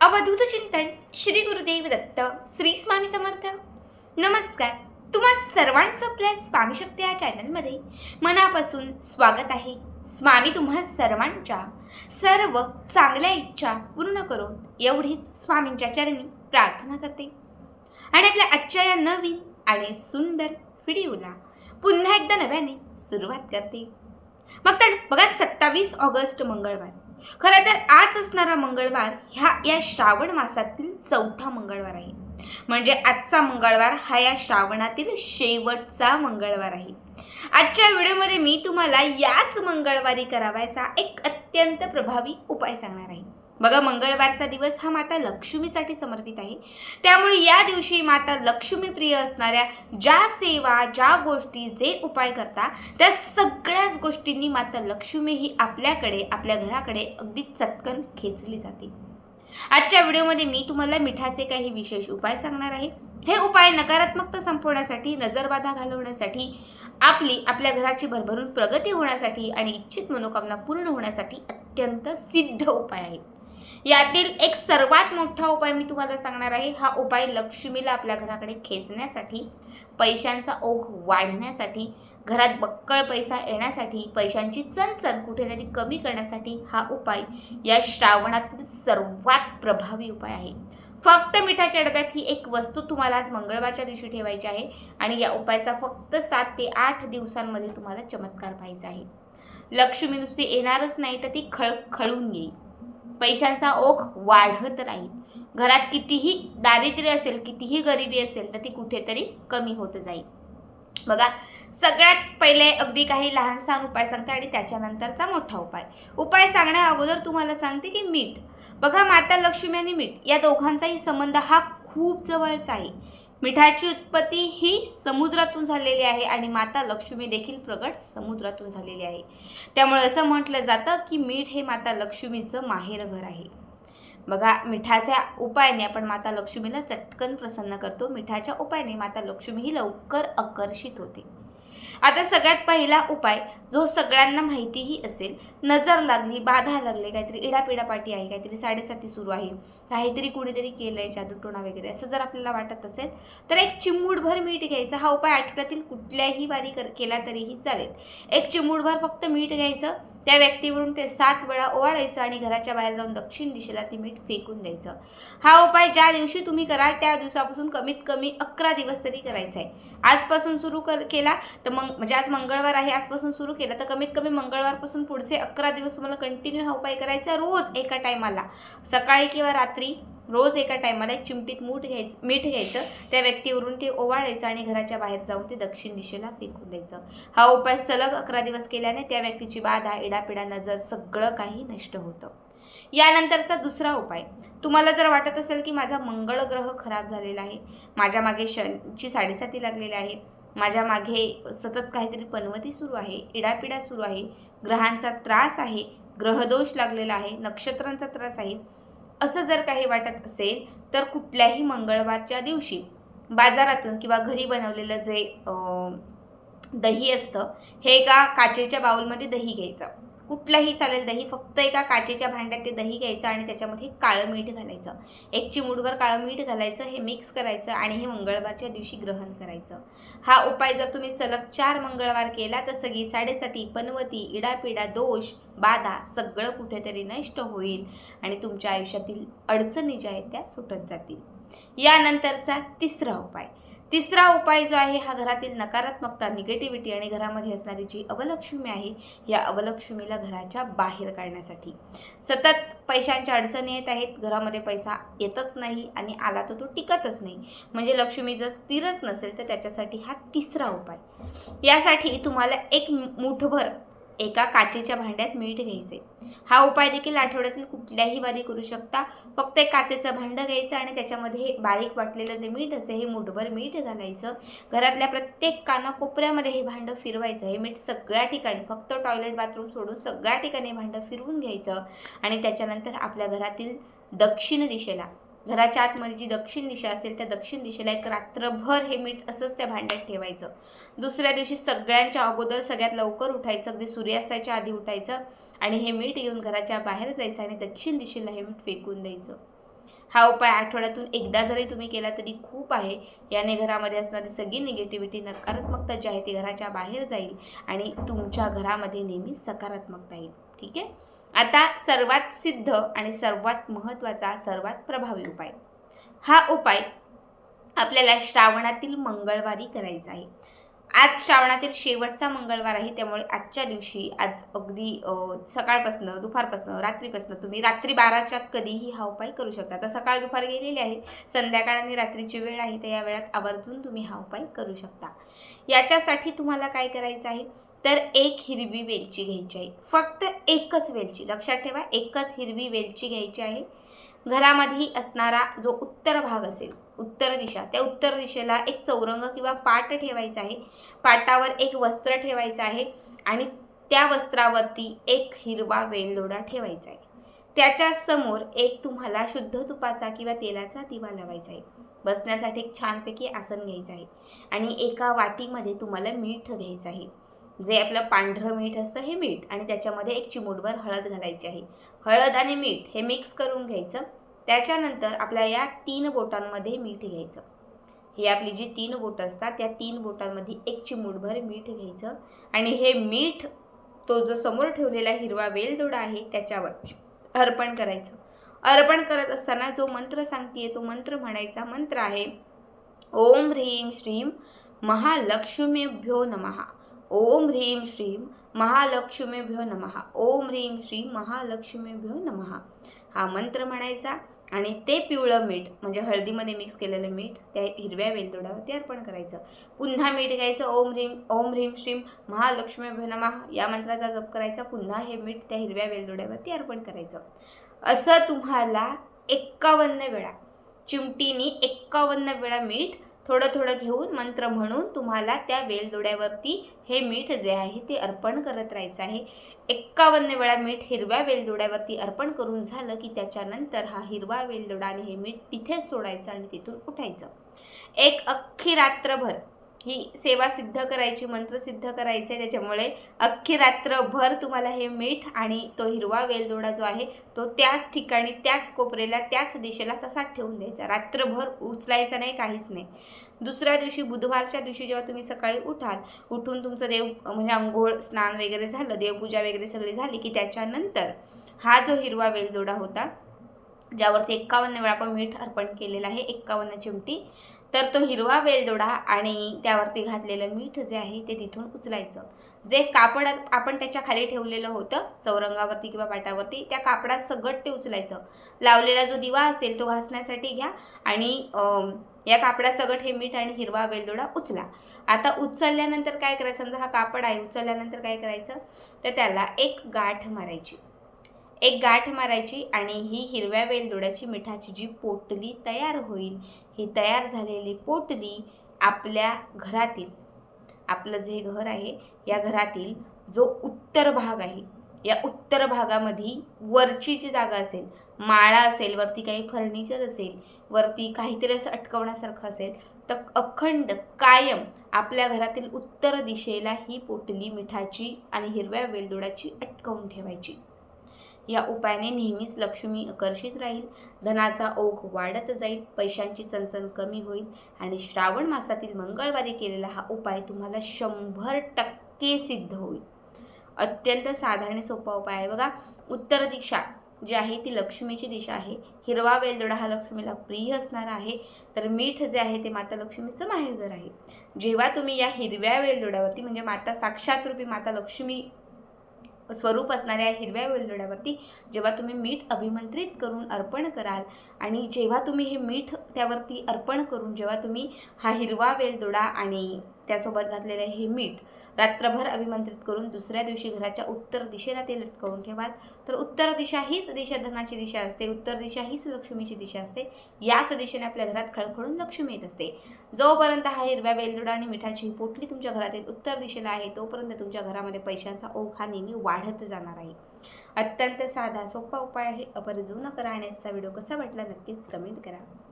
अवधूत चिंतन श्री गुरुदेव दत्त श्री स्वामी समर्थ. नमस्कार. तुम्हा सर्वांचं आपल्या स्वामी शक्ती या चॅनलमध्ये मनापासून स्वागत आहे. स्वामी तुम्हा सर्वांच्या सर्व चांगल्या इच्छा पूर्ण करून एवढीच स्वामींच्या चरणी प्रार्थना करते. आणि आपल्या आजच्या या नवीन आणि सुंदर व्हिडिओला पुन्हा एकदा नव्याने सुरुवात करते. मग तर बघा सत्तावीस ऑगस्ट मंगळवार. खरं तर आज असणारा मंगळवार ह्या या श्रावण मासातील चौथा मंगळवार आहे. म्हणजे आजचा मंगळवार हा या श्रावणातील शेवटचा मंगळवार आहे. आजच्या व्हिडिओमध्ये मी तुम्हाला याच मंगळवारी करावायचा एक अत्यंत प्रभावी उपाय सांगणार आहे. बघा मंगळवारचा दिवस हा माता लक्ष्मीसाठी समर्पित आहे. त्यामुळे या दिवशी माता लक्ष्मी प्रिय असणाऱ्या ज्या सेवा ज्या गोष्टी जे उपाय करता त्या सगळ्याच गोष्टींनी माता लक्ष्मी ही आपल्याकडे आपल्या घराकडे अगदी चटकन खेचली जाते. आजच्या व्हिडिओमध्ये मी तुम्हाला मिठाचे काही विशेष उपाय सांगणार आहे. हे उपाय नकारात्मकता संपवण्यासाठी नजरबाधा घालवण्यासाठी आपली आपल्या घराची भरभरून प्रगती होण्यासाठी आणि इच्छित मनोकामना पूर्ण होण्यासाठी अत्यंत सिद्ध उपाय आहेत. यातील एक सर्वात मोठा उपाय मी तुम्हाला सांगणार आहे हा उपाय लक्ष्मीला आपल्या घराकडे खेचण्यासाठी पैशांचा ओघ वाढण्यासाठी घरात बक्कळ पैसा येण्यासाठी पैशांची चणचण कुठेतरी कमी करण्यासाठी हा उपाय या श्रावणातील सर्वात प्रभावी उपाय आहे. फक्त मिठाच्या डब्यात ही एक वस्तू तुम्हाला आज मंगळवारच्या दिवशी ठेवायची आहे आणि या उपायाचा फक्त सात ते आठ दिवसांमध्ये तुम्हाला चमत्कार पाहायचा आहे. लक्ष्मी नुसती येणारच नाही तर ती खळखळून येईल. पैशांचा ओघ वाढत राहील. घरात कितीही दारिद्र्य असेल कितीही गरिबी असेल तर ती कुठेतरी कमी होत जाईल. बघा सगळ्यात पहिले अगदी काही लहान सहान उपाय सांगते आणि त्याच्यानंतरचा मोठा उपाय. उपाय सांगण्या अगोदर तुम्हाला सांगते की मीठ. बघा माता लक्ष्मी आणि मीठ या दोघांचाही संबंध हा खूप जवळचा आहे. मिठाची उत्पत्ती ही समुद्रातून झालेली आहे आणि माता लक्ष्मी देखील प्रगट समुद्रातून झालेली आहे. त्यामुळे असं म्हटलं जातं की मीठ हे माता लक्ष्मीचं माहेरघर आहे. बघा मिठाच्या उपायाने आपण माता लक्ष्मीला चटकन प्रसन्न करतो. मिठाच्या उपायाने माता लक्ष्मी ही लवकर आकर्षित होते. आता सगळ्यात पहिला उपाय जो सगळ्यांना माहितीही असेल नजर लागली बाधा लागली काहीतरी इडापिडापाटी आहे काहीतरी साडेसाती सुरू आहे काहीतरी कुणीतरी केलं आहे जादूटोणा वगैरे असं जर आपल्याला वाटत असेल तर एक चिमूटभर मीठ घ्यायचं. हा उपाय आठवड्यातील कुठल्याही वारी कर केला तरीही चालेल. एक चिमूटभर फक्त मीठ घ्यायचं त्या व्यक्तीवरून ते सात वेळा ओवाळायचं आणि घराच्या बाहेर जाऊन दक्षिण दिशेला ती मीठ फेकून द्यायचं. हा उपाय ज्या दिवशी तुम्ही कराल त्या दिवसापासून कमीत कमी अकरा दिवस तरी करायचा आहे. आजपासून सुरू कर केला तर मग म्हणजे आज मंगळवार आहे आजपासून सुरू केला तर कमीत कमी मंगळवारपासून पुढचे अकरा दिवस तुम्हाला कंटिन्यू हा उपाय करायचा रोज एका टायमाला सकाळी किंवा रात्री रोज एका टायमाला एक चिमटीत मूठ घ्यायचं मीठ घ्यायचं त्या व्यक्तीवरून ते ओवाळायचं आणि घराच्या बाहेर जाऊन ते दक्षिण दिशेला फेकून द्यायचं. हा उपाय सलग अकरा दिवस केल्याने त्या व्यक्तीची बाधा इडापिडा नजर सगळं काही नष्ट होतं. यानंतरचा दुसरा उपाय. तुम्हाला जर वाटत असेल की माझा मंगळ ग्रह खराब झालेला आहे माझ्या मागे शनची साडेसाती लागलेली आहे माझ्या मागे सतत काहीतरी पनवती सुरू आहे इडापिडा सुरू आहे ग्रहांचा त्रास आहे ग्रहदोष लागलेला आहे नक्षत्रांचा त्रास आहे असं जर काही वाटत असेल तर कुठल्याही मंगळवारच्या दिवशी बाजारातून किंवा घरी बनवलेलं जे दही असतं हे एका काचेच्या बाऊलमध्ये दही घ्यायचं. कुठलंही चालेल दही फक्त एका काचेच्या भांड्यात ते दही घ्यायचं आणि त्याच्यामध्ये काळं मीठ घालायचं. एक चिमुडभर काळं मीठ घालायचं हे मिक्स करायचं आणि हे मंगळवारच्या दिवशी ग्रहण करायचं. हा उपाय जर तुम्ही सलग चार मंगळवार केला तर सगळी साडेसाती पनवती इडापिडा दोष बाधा सगळं कुठेतरी नष्ट होईल आणि तुमच्या आयुष्यातील अडचणी ज्या आहेत त्या सुटत जातील. यानंतरचा तिसरा उपाय. तिसरा उपाय जो आहे हा घरातील नकारात्मकता निगेटिव्हिटी आणि घरामध्ये असणारी जी अवलक्ष्मी आहे या अवलक्ष्मीला घराच्या बाहेर काढण्यासाठी. सतत पैशांच्या अडचणी येत आहेत घरामध्ये पैसा येतच नाही आणि आला तर तो टिकतच नाही. म्हणजे लक्ष्मी जर स्थिरच नसेल तर त्याच्यासाठी हा तिसरा उपाय. यासाठी तुम्हाला एक मुठभर एका काचेच्या भांड्यात मीठ घ्यायचे. हा उपाय देखील आठवड्यातील कुठल्याही वारी करू शकता. फक्त एक काचेचं भांडं घ्यायचं आणि त्याच्यामध्ये हे बारीक वाटलेलं जे मीठ असते हे मुठभर मीठ घालायचं. घरातल्या प्रत्येक कानाकोपऱ्यामध्ये हे भांडं फिरवायचं. हे मीठ सगळ्या ठिकाणी फक्त टॉयलेट बाथरूम सोडून सगळ्या ठिकाणी भांडं फिरवून घ्यायचं. आणि त्याच्यानंतर आपल्या घरातील दक्षिण दिशेला घराच्या आतमध्ये जी दक्षिण दिशा असेल त्या दक्षिण दिशेला एक रात्रभर हे मीठ असंच त्या भांड्यात ठेवायचं. दुसऱ्या दिवशी सगळ्यांच्या अगोदर सगळ्यात लवकर उठायचं अगदी सूर्यास्ताच्या आधी उठायचं आणि हे मीठ घेऊन घराच्या बाहेर जायचं आणि दक्षिण दिशेला हे मीठ फेकून द्यायचं. हा उपाय आठवड्यातून एकदा जरी तुम्ही केला तरी खूप आहे. याने घरामध्ये असणारी सगळी निगेटिव्हिटी नकारात्मकता जी आहे ती घराच्या बाहेर जाईल आणि तुमच्या घरामध्ये नेहमी सकारात्मकता येईल. ठीक आहे? आता सर्वात सिद्ध आणि सर्वात महत्त्वाचा सर्वात प्रभावी उपाय. हा उपाय आपल्याला श्रावणातील मंगळवारी करायचा आहे. आज श्रावणातील शेवटचा मंगळवार आहे त्यामुळे आजच्या दिवशी आज अगदी सकाळपासनं दुपारपासनं रात्रीपासनं तुम्ही रात्री बाराच्यात कधीही हा उपाय करू शकता. आता सकाळ दुपार गेलेली आहे संध्याकाळ आणि रात्रीची वेळ आहे तर या वेळात आवर्जून तुम्ही हा उपाय करू शकता. याच्यासाठी तुम्हाला काय करायचं आहे? तर एक हिरवी वेलची घ्यायची आहे. फक्त एकच वेलची. लक्षात ठेवा एकच हिरवी वेलची घ्यायची आहे. घरामध्ये असणारा जो उत्तर भाग असेल उत्तर दिशा. त्या उत्तर दिशेला एक चौरंग किंवा पाट ठेवायचा आहे. पाटावर एक वस्त्र ठेवायचं आहे आणि त्या वस्त्रावरती एक हिरवा वेलदोडा ठेवायचा आहे. त्याच्यासमोर एक तुम्हाला शुद्ध तुपाचा किंवा तेलाचा दिवा लावायचा आहे. बसण्यासाठी एक छानपैकी आसन घ्यायचं आहे आणि एका वाटीमध्ये तुम्हाला मीठ घ्यायचं आहे. जे आपलं पांढरं मीठ असतं हे मीठ आणि त्याच्यामध्ये एक चिमूटभर हळद घालायची आहे. हळद आणि मीठ हे मिक्स करून घ्यायचं. त्याच्यानंतर आपल्या या तीन बोटांमध्ये मीठ घ्यायचं. ही आपली जी तीन बोटं असतात त्या तीन बोटांमध्ये एक चिमूटभर मीठ घ्यायचं आणि हे मीठ तो जो समोर ठेवलेला हिरवा वेलदोडा आहे त्याच्यावरती अर्पण करायचं. अर्पण करत असताना जो मंत्र सांगतेय तो मंत्र म्हणायचा मंत्र आहे ओम ह्रीम श्रीम महालक्ष्मीभ्यो नमः. ओम ह्रीम श्रीम महालक्ष्मीभ्यो नमहा ओम ह्रीम श्री महालक्ष्मीभ्यो नमः. हा मंत्र म्हणायचा आणि ते पिवळं मीठ म्हणजे हळदीमध्ये मिक्स केलेलं मीठ त्या हिरव्या वेलदोड्यावरती अर्पण करायचं. पुन्हा मीठ घ्यायचं. ओम ह्रीम ओम ह्रीम श्रीम महालक्ष्मीभ्यो नमः. या मंत्राचा जप करायचा. पुन्हा हे मीठ त्या हिरव्या वेलदोड्यावरती अर्पण करायचं. असं तुम्हाला एक्कावन्न वेळा चिमटीनी एक्कावन्न वेळा मीठ थोडं थोडं घेऊन मंत्र म्हणून तुम्हाला त्या वेलदोड्यावरती हे मीठ जे आहे ते अर्पण करत राहायचं आहे. एक्कावन्न वेळा मीठ हिरव्या वेलदोड्यावरती अर्पण करून झालं की त्याच्यानंतर हा हिरवा वेलदोडा आणि हे मीठ तिथेच सोडायचं आणि तिथून उठायचं. एक अख्खी रात्रभर ही सेवा सिद्ध करायची मंत्र सिद्ध करायचे त्याच्यामुळे अख्खी रात्रभर तुम्हाला हे मीठ आणि तो हिरवा वेलदोडा जो आहे तो त्याच ठिकाणी त्याच कोपऱ्याला त्याच दिशेला तसाच ठेवून द्यायचा. रात्रभर उचलायचा नाही काहीच नाही. दुसऱ्या दिवशी बुधवारच्या दिवशी जेव्हा तुम्ही सकाळी उठाल उठून तुमचं देव म्हणजे आंघोळ स्नान वगैरे झालं देवपूजा वगैरे सगळी झाली की त्याच्यानंतर हा जो हिरवा वेलदोडा होता ज्यावरती एक्कावन्न वेळा आपण मीठ अर्पण केलेलं आहे एक्कावन्न चिमटी तर तो हिरवा वेलदोडा आणि त्यावरती घातलेलं मीठ जे आहे ते तिथून उचलायचं. जे कापड आपण त्याच्याखाली ठेवलेलं होतं चौरंगावरती किंवा पाटावरती त्या कापडात सगळं ते उचलायचं. लावलेला जो दिवा असेल तो घासण्यासाठी घ्या आणि या कापडात सगळं हे मीठ आणि हिरवा वेलदोडा उचला. आता उचलल्यानंतर काय करायचं? समजा हा कापड आहे उचलल्यानंतर काय करायचं? तर त्याला एक गाठ मारायची. एक गाठ मारायची आणि ही हिरव्या वेलदोड्याची मिठाची जी पोटली तयार होईल ही तयार झालेली पोटली आपल्या घरातील आपलं जे घर आहे या घरातील जो उत्तर भाग आहे या उत्तर भागामध्ये वरची जी जागा असेल माळा असेल वरती काही फर्निचर असेल वरती काहीतरी असं अटकवण्यासारखं असेल तर अखंड कायम आपल्या घरातील उत्तर दिशेला ही पोटली मिठाची आणि हिरव्या वेलदोड्याची अटकवून ठेवायची. या उपायाने नेहमीच लक्ष्मी आकर्षित राहील. धनाचा ओघ वाढत जाईल पैशांची चणचण कमी होईल आणि श्रावण मासातील मंगळवारी केलेला हा उपाय तुम्हाला शंभर टक्के सिद्ध होईल. अत्यंत साधारण सोपा उपाय आहे. बघा उत्तर दिशा जी आहे ती लक्ष्मीची दिशा आहे. हिरवा वेलदोडा हा लक्ष्मीला प्रिय असणार आहे. तर मीठ जे आहे ते माता लक्ष्मीचं माहेरघर आहे. जेव्हा तुम्ही या हिरव्या वेलदोड्यावरती म्हणजे माता साक्षात रूपी माता लक्ष्मी स्वरूप असणाऱ्या हिरव्या वेलदोड्यावरती जेव्हा तुम्ही मीठ अभिमंत्रित करून अर्पण कराल आणि जेव्हा तुम्ही हे मीठ त्यावरती अर्पण करून जेव्हा तुम्ही हा हिरवा वेलदोडा आणि त्यासोबत घातलेलं हे मीठ रात्रभर अभिमंत्रित करून दुसऱ्या दिवशी घराच्या उत्तर दिशेला ते लटकवून ठेवाल. तर उत्तर दिशा हीच दिशा धनाची दिशा असते. उत्तर दिशा हीच लक्ष्मीची दिशा असते. याच दिशेने आपल्या घरात खळखळून लक्ष्मी येत असते. जोपर्यंत हा हिरव्या वेलदुडा आणि मिठाची ही पोटली तुमच्या घरातील उत्तर दिशेला आहे तोपर्यंत तुमच्या घरामध्ये पैशांचा ओघ हा नेहमी वाढत जाणार आहे. अत्यंत साधा सोपा उपाय आहे. अपरजू न करा व्हिडिओ कसा वाटला नक्कीच कमेंट करा.